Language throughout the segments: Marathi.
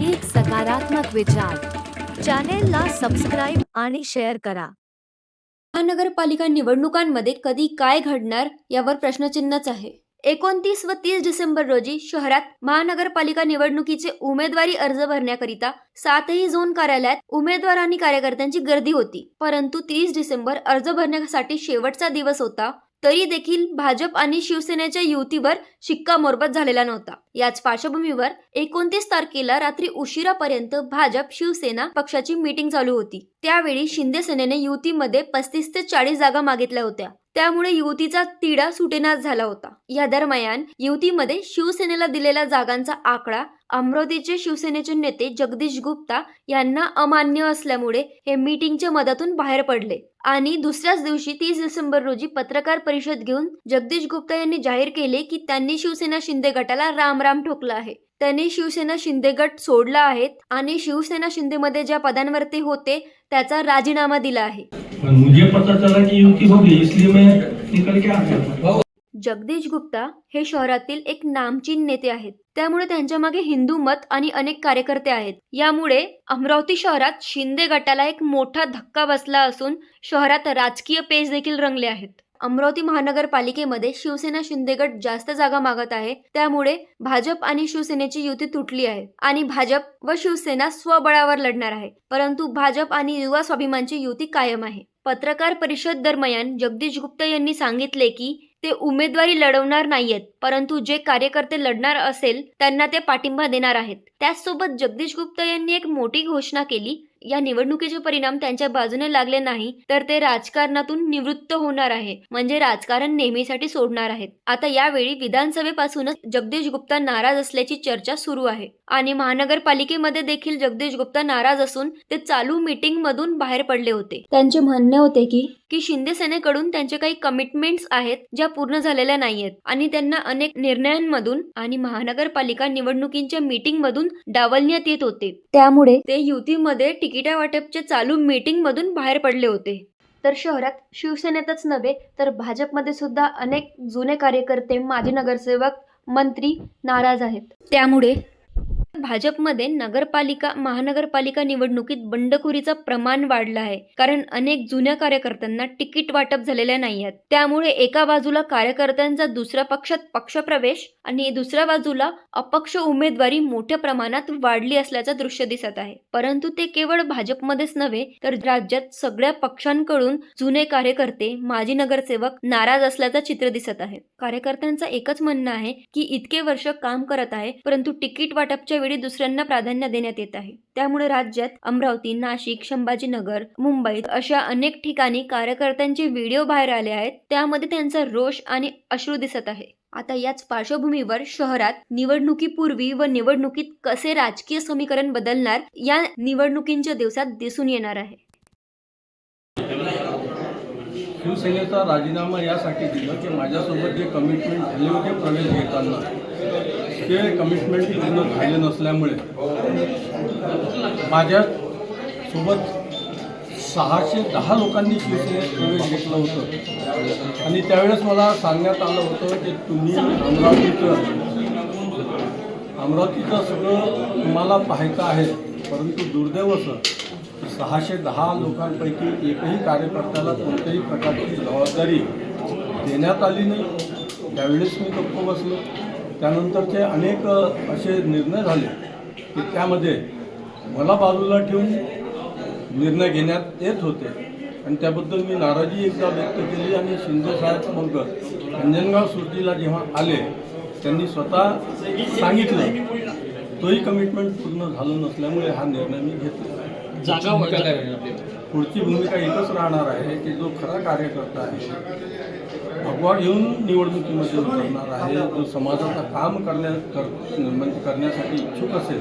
एक सकारात्मक विचार. चॅनेलला सबस्क्राईब आणि शेअर करा. महानगरपालिका निवडणुकांमध्ये कधी काय घडणार यावर प्रश्नचिन्हच आहे. एकोणतीस व तीस डिसेंबर रोजी शहरात महानगरपालिका निवडणुकीचे उमेदवारी अर्ज भरण्याकरिता सातही झोन कार्यालयात उमेदवार आणि कार्यकर्त्यांची गर्दी होती. परंतु तीस डिसेंबर अर्ज भरण्यासाठी शेवटचा दिवस होता. तरी देखील भाजप आणि शिवसेनेच्या युतीवर शिक्कामोर्बत झालेला नव्हता. याच पार्श्वभूमीवर एकोणतीस तारखेला रात्री उशिरापर्यंत भाजप शिवसेना पक्षाची मीटिंग चालू होती. त्यावेळी शिंदे सेनेने युतीमध्ये पस्तीस ते चाळीस जागा मागितल्या होत्या. त्यामुळे युतीचा तिढा सुटेनाच झाला होता. या दरम्यान युतीमध्ये शिवसेनेला दिलेल्या जागांचा आकडा अमरावतीचे शिवसेनेचे नेते जगदीश गुप्ता यांना अमान्य असल्यामुळे हे मीटिंगच्या मधातून बाहेर पडले आणि दुसऱ्याच दिवशी तीस डिसेंबर रोजी पत्रकार परिषद घेऊन जगदीश गुप्ता यांनी जाहीर केले की त्यांनी शिवसेना शिंदे गटाला राम राम ठोकला आहे. त्यांनी शिवसेना शिंदे गट सोडला आहे आणि शिवसेना शिंदेमध्ये ज्या पदांवरती होते त्याचा राजीनामा दिला आहे. पर मुझे पता चला कि युति होगी इसलिए मैं निकल के आ गया जगदीश गुप्ता हे शहरातील एक नामचीन नेते आहेत. त्यामुळे त्यांच्या मागे हिंदू मत आणि अनेक कार्यकर्ते आहेत. यामुळे अमरावती शहरात शिंदे गटाला एक मोठा धक्का बसला असून शहरात राजकीय पेज देखील रंगले आहेत. अमरावती महानगरपालिकेमध्ये शिवसेना शिंदे गट जास्त जागा मागत आहे. त्यामुळे भाजप आणि शिवसेनेची युती तुटली आहे आणि भाजप व शिवसेना स्वबळावर लढणार आहे. परंतु भाजप आणि युवा स्वाभिमानची युती कायम आहे. पत्रकार परिषद दरम्यान जगदीश गुप्ता यांनी सांगितले की ते उमेदवारी लढवणार नाहीयेत परंतु जे कार्यकर्ते लढणार असेल त्यांना ते पाठिंबा देणार आहेत. त्याचसोबत जगदीश गुप्ता यांनी एक मोठी घोषणा केली या निवडणुकीचे परिणाम त्यांच्या बाजूने लागले नाही तर ते राजकारणातून निवृत्त होणार आहे. म्हणजे राजकारण नेहमीसाठी सोडणार आहेत. आता यावेळी विधानसभेपासूनच जगदीश गुप्ता नाराज असल्याची चर्चा सुरू आहे. आणि महानगरपालिकेमध्ये देखील जगदीश गुप्ता नाराज असून ते चालू मीटिंग मधून बाहेर पडले होते. त्यांचे म्हणणे होते की की शिंदे सेनेकडून त्यांचे काही कमिटमेंट्स आहेत ज्या पूर्ण झालेल्या नाहीयेत. आणि त्यांना अनेक निर्णयांमधून आणि महानगरपालिका निवडणुकींच्या मीटिंग मधून डावलण्यात येत होते. त्यामुळे ते युतीमध्ये तिकिटा वाटपच्या चालू मीटिंगमधून बाहेर पडले होते. तर शहरात शिवसेनेतच नव्हे तर भाजपमध्ये सुद्धा अनेक जुने कार्यकर्ते माजी नगरसेवक मंत्री नाराज आहेत. त्यामुळे भाजपमध्ये नगरपालिका महानगरपालिका निवडणुकीत बंडखोरीचं प्रमाण वाढलं आहे. कारण अनेक जुन्या कार्यकर्त्यांना तिकीट वाटप झालेल्या नाही आहेत. त्यामुळे एका बाजूला कार्यकर्त्यांचा दुसऱ्या पक्षात पक्षप्रवेश आणि दुसऱ्या बाजूला अपक्ष उमेदवारी मोठ्या प्रमाणात वाढली असल्याचं दृश्य दिसत आहे. परंतु ते केवळ भाजपमध्येच नव्हे तर राज्यात सगळ्या पक्षांकडून जुने कार्यकर्ते माजी नगरसेवक नाराज असल्याचं चित्र दिसत आहे. कार्यकर्त्यांचं एकच म्हणणं आहे की इतके वर्ष काम करत आहे परंतु तिकीट वाटपच्या यावेळी दुसऱ्यांना प्राधान्य देण्यात येत आहे. त्यामुळे राज्यात अमरावती नाशिक संभाजीनगर मुंबईत अशा अनेक ठिकाणी कार्यकर्त्यांचे व्हिडिओ बाहेर आले आहेत. त्यामध्ये त्यांचा रोष आणि अश्रू दिसत आहे. आता याच पार्श्वभूमीवर शहरात निवडणुकीपूर्वी व निवडणुकीत कसे राजकीय समीकरण बदलणार या निवडणुकींच्या दिवसात दिसून येणार आहे. शिवसेनेचा राजीनामा यासाठी दिला की माझ्यासोबत जे कमिटमेंट झाले होते प्रवेश घेताना ते कमिटमेंट पूर्ण झाले नसल्यामुळे माझ्या सोबत सहाशे दहा लोकांनी शिवसेनेत प्रवेश घेतलं होतं. आणि त्यावेळेस मला सांगण्यात आलं होतं की तुम्ही अमरावतीचं अमरावतीचं सगळं तुम्हाला पाहायचं आहे परंतु दुर्दैव असं सहाशे दहा लोकांपैकी एकही कार्यकर्त्याला कोणत्याही प्रकारची जबाबदारी देण्यात आली नाही. त्यावेळेस मी गप्प बसलो. त्यानंतरचे अनेक असे निर्णय झाले की त्यामध्ये मला बाजूला ठेवून निर्णय घेण्यात येत होते. आणि त्याबद्दल मी नाराजी एकदा व्यक्त केली आणि शिंदेसाहेब मग अंजनगाव सुरतीला जेव्हा आले त्यांनी स्वतः सांगितलं तोही कमिटमेंट पूर्ण झालं नसल्यामुळे हा निर्णय मी घेतला. जागा पुढची भूमिका एकच राहणार आहे की जो खरा कार्यकर्ता आहे भगवा घेऊन निवडणुकीमध्ये उतरणार आहे जो समाजाचं काम करण्या कर म्हणजे करण्यासाठी इच्छुक असेल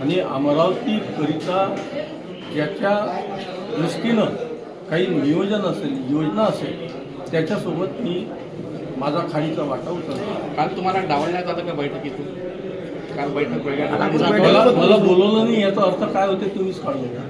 आणि अमरावतीकरिता ज्याच्या दृष्टीनं काही नियोजन असेल योजना असेल त्याच्यासोबत मी माझा खालीचा वाटा उचलतो काल तुम्हाला डावलण्यात आलं का बैठकीतून? काल बैठक मला बोलवलं नाही याचा अर्थ काय होते तुम्हीच काढून घ्या.